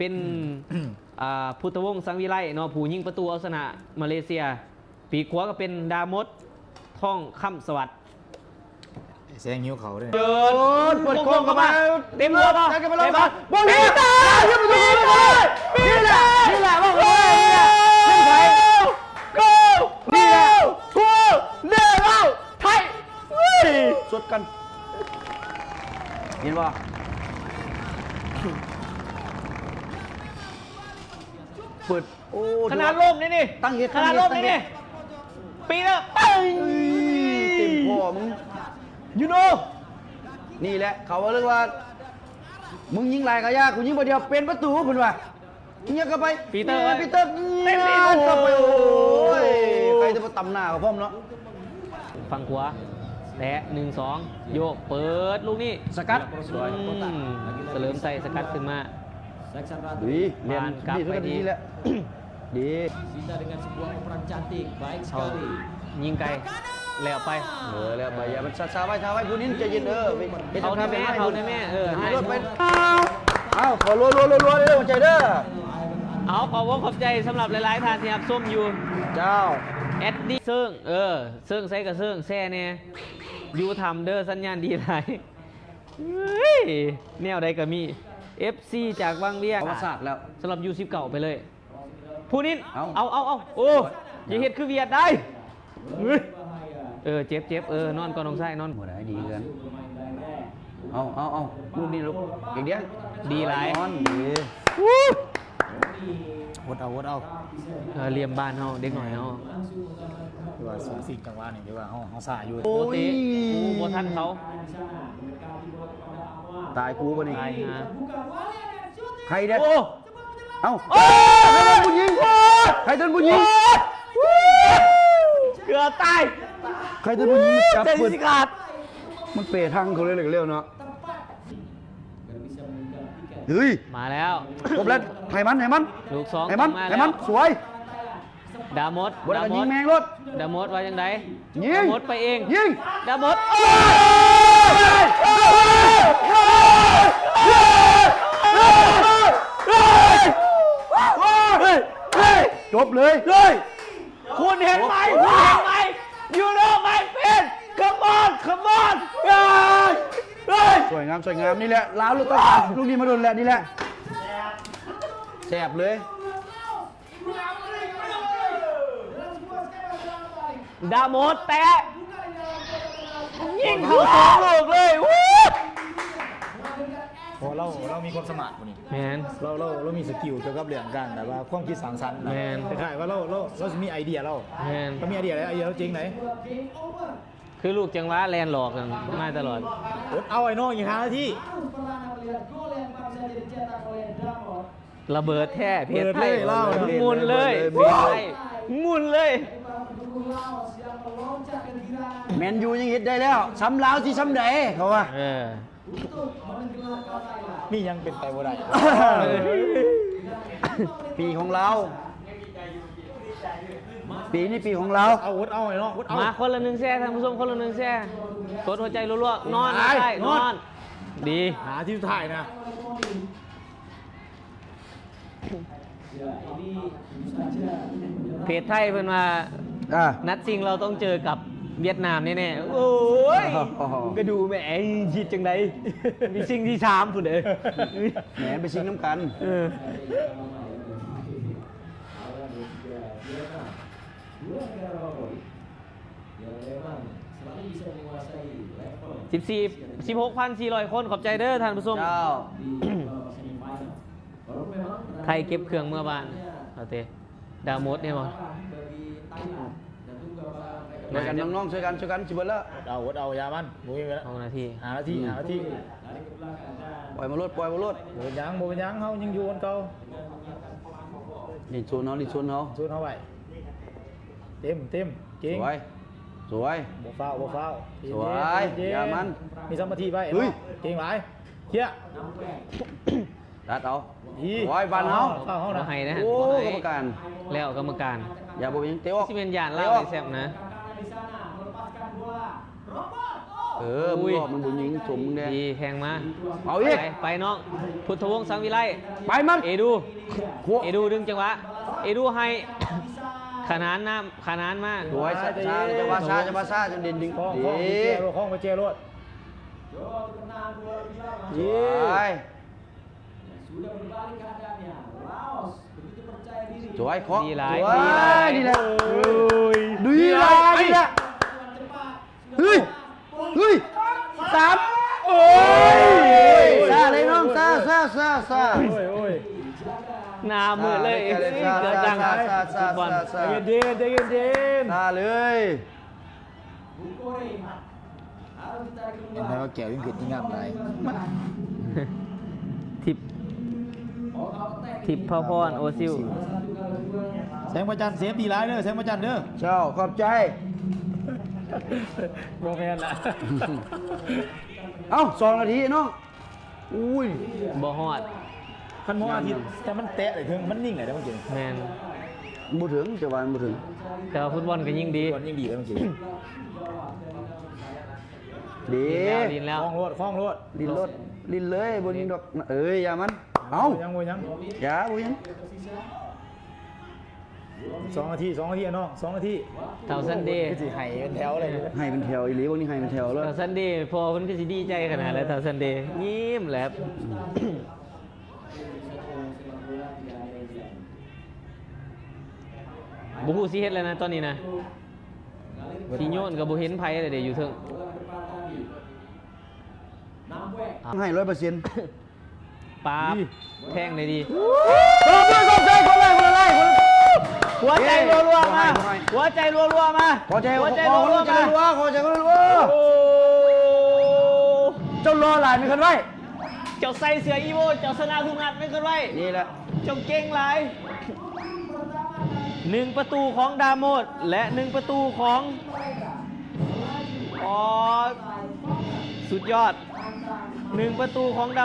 เป็นอ่าพุทธวงศ์สังวิไลเนาะผู้ยิงประตูเอาชนะมาเลเซีย ปีกขวาก็เป็นดามดท่องคำสวัสดิ์แซงนิ้วเขาด้วย เดินเปิดโค้งเข้ามาเต็มหัวป่ะได้กันไปเต็เลยมมาป่ะบอลนี่ตาอย่าไปดูเลยนี่แหละนี่แหละบอกเลยนี่แหละกูนี่แหละกูเดินเอาไทยสดกันเห็นป่ะ เปิดโอ้ขนาดล่มนี่นี่ตั้งเหตุขนาดล่มนี่นี่ปีแล้วปังเต็มพ่อมึงยูโนนี่แหละ เขาเรียกว่า มึงยิงหลายกะยากกูยิงประเดียวเป็นประตูเพิ่นว่ายิงเข้าไปปีเตอร์ปีเตอร์เต็มที่เข้าไปโอ้โอ้ยยใครจะมาตำหน้ากับพ่อมเนาะฝั่งขวาแตะหนึ่งสองโยกเปิดลูกนี้สกัดอืมเสลิมใส่สกัดขึ้นมาดีเรียนผ่านกลับดีไปทุกดีทีแหละ ดี Sita dengan sebuah peran cantik, baik เอา sekali. ยิงไกลแล้วไปเออแล้วไปอย่ามันช้าๆไว้ช้าไว้ผู้นี้ใจเย็นเออเขาในแม่เขาในแม่เออให้รถไปเอ้าขอรัวรัวรัวรัวเร็วใจเด้อเอาขอบคุณขอบใจสำหรับหลายๆท่านที่รับส้มอยู่เจ้าแอดดี้เซิงเออเซิงใส่กับเซิงแซ่เนี่ยยูทำเด้อสัญญาณดีไรเฮ้ยแนวใดก็มี FC จากบางเวียงเอามาสาดแล้วสำหรับยูซิบเก่าไปเลย ผู้นี้เอาเอาเอาเอาโอ้อย่าเห็ดคือเวียดได้เฮ้ยเออเจ็บเจ็บเออนอนก่อนน้องไส้นอนหมดได้ดีกันเอาเอาเอาลูกนี้ลูกเก่งเดียวดีหลายนอนดีวดเอาวดเอาเออเลียมบ้านเฮาเด็กหน่อยเฮาดีว่าสูงสิ่งจังหวะนี่ดีว่าห้องห้องสาอยู่โปเตะโอ้โบทันเขาตายกูปะนี่ตายฮะใครเนี่ยโอ้ เอ้าใครโดนผู้หญิงใครโดนผู้หญิงเกือบตายใครโดนผู้หญิงจับใจเปิดสิขาดมันเปรทางเขาเลยเร็วๆเนาะเฮ้ยมาแล้วครบแล้วให้มันให้มันลูกสองให้มันมาให้แล้มัวนสวยดามดบนดากันมยิงดแมงรถดามดว่าจังไดยิงดามดไปเองยิงดามด จบเลยเลยคุณเห็นไหมคุณเห็นไหมยูโรไม่เป็นขมอนขมอนสวยงามสวยงามนี่แหละล้าวลูกต้องการลูกนี้มาโดนแหละนี่แหละแสบเลย ดามดแตะยิงเข้าสองลูกเลยวู้ เพราะเราเรา มีความสมาร์ทกว่านี้ แมน เราเราเรามีสกิลเกี่ยวกับเรื่องการแบบว่าความคิดสร้างสรรค์นะแม่นคล้ายๆว่าเราเราเราจะมีไอเดียเราแมนเรามีไอเดียอะไรไอเดียเราจริงไหนคือลูกจังหวะแลนหลอกกันมาตลอด อดเอาไอ้น้องอีกห้านาทีระเบิดแท้เพชรไทยเปิดเลยเล่า หมุนเลยเพชรไทยหมุนเลย แมนยูยังเห็ดได้แล้วซ้ำลาวที่ซ้ำใดเขาว่าเออ มียังเป็นไปบ่ได้ ปีของเรา ปีนี้ปีของเรา เอาอดเอาไอ้น้องอดเอา มาคนละหนึ่งแซ่ท่านผู้ชมคนละหนึ่งแซ่กดหัวใจรัวๆนอนไปได้นนออน น ดี หาที่สุดท้ายนะ เพจไทยเพิ่นมาอะนัดจริงเราต้องเจอกับ เวียดนามแน่ๆโอ้ยอ๋อก็ดูแหมยิดจังไดมีสิ่งที่ชามพุ่นเด้อแหมไปชิงน้ำกันเออสิบสี่สิบหกพันสี่ร้อยคนขอบใจเด้อท่านผู้ชมเจ้าไทยเก็บเครื่องเมื่อวานเอาเตดาวมดเนี่ยมั้ง ช่วยกันน้องๆช่วยกันช่วยกันชิบเบิดแล้วอดเอาอดเอาอยามันบ่มีเวลาสองนาทีหานาทีหานาทีปล่อยมาลดปล่อยมาลดบ่เป็นหยังบ่เป็นหยังเฮายังอยู่กันเก่านี่ชวนเขานี่ชวนเขาสู้เฮาไว้เต็มเต็มเก่สงวยสวยบ่ฟาวบ่ฟาวสวยเนๆอย่ามันมีสมาธิไว้เฮ้ยเก่งหลายเฮียดัดเอาดีสวยบานเฮาฟาวเฮาบ่นะให้นะฮะโอ้บ่กรให้รมการแล้วกรรมการอย่าบอกยังเตะออกที่เป็นยานเล่าตะอในอกแซมนะ เอเออมึงรอบมันบุญยิงสมมึงแน่ดีแข่งมาเอาอีก ไปไปน้องพุทธวงศ์สังวิไลไปมันเอดูขวเอดูดึงจังหวะเอดูให้ ขนานน้ำขนานมาสวยซาซาจะว่าซาจะว่าซาจะเด่นดึงคล้องดีคล้องไปเจรถคล้องไปเจรถสวย สวยเคาะดีหลายสวยดีหลายนี่แหละโอ้ยดีหลายนี่แหละเฮ้ยเฮ้ยสามโอ้ยซาเลยน้องซาซาซาซาโอ้ยโอ้ยหน้ามืดเลยซาเกิดจังซาซาซาฟุตบอลซาใจซาเย็นๆใจเย็นซาเลยๆเห็นไหมว่าแก้วยิ่งเผ็ดยิ่งงามหลายทิปทิปพ่อพรโอซิล แสงพระจันทร์เซฟดีร้ายเด้อแสงพระจันทร์เด้อเจ้าขอบใจ โมเมนต์ละเอ้าสองนาทีน้อง อุ้ย บ่ฮอดคันมองอาทิตย์แต่มันแตะเลยถึงมันนิ่งเลยได้เมื่อกี้แมนบ่ถึงจะวานบ่ถึง แต่ว่าฟุตบอลก็ยิ่งดีมันยิ่งดีเลยเมื่อกี้ดีดินแล้วคล้องรถคล้องรถลินรถลินเลยบนยิงดอก เอ้ยอย่ามัน เอ้ายังโวยยังอย่าบ่ยิง สองนาทีสองนาทีอะน้องสองนาทีเท่าซันเดย์คือสิไห้เป็นแถวเลยให้เป็นแถวอีหลีพวกนี้ให้เป็นแถวเลยเท่าซันเดย์พอเพิ่นก็สิดีใจขนาดแล้วเท่าซันเดย์ยิ้มแหลบบ่ฮู้สิเฮ็ดแล้วนะตอนนี้นะสิโยนก็บ่เห็นไผเลยเด้อยู่เทิงให้ร้อยเปอร์เซ็นต์ปาบแทงได้ดี หัวใจรัวๆมาให้ให้หัวใจรัวๆมาขอใจหัวใจขอรัวใจๆมารัวขอใจรัวโอ้เจ้ารอหลานมีคนไว้เจ้าใส่เสื้ออีโวเจ้าสนาทุกนัดไม่เคยไว้นี่แหละเจ้าเก่งหลายหนึ่งประตูของดาโมดและหนึ่งประตูของอ๋อสุดยอดหนึ่งประตูของดา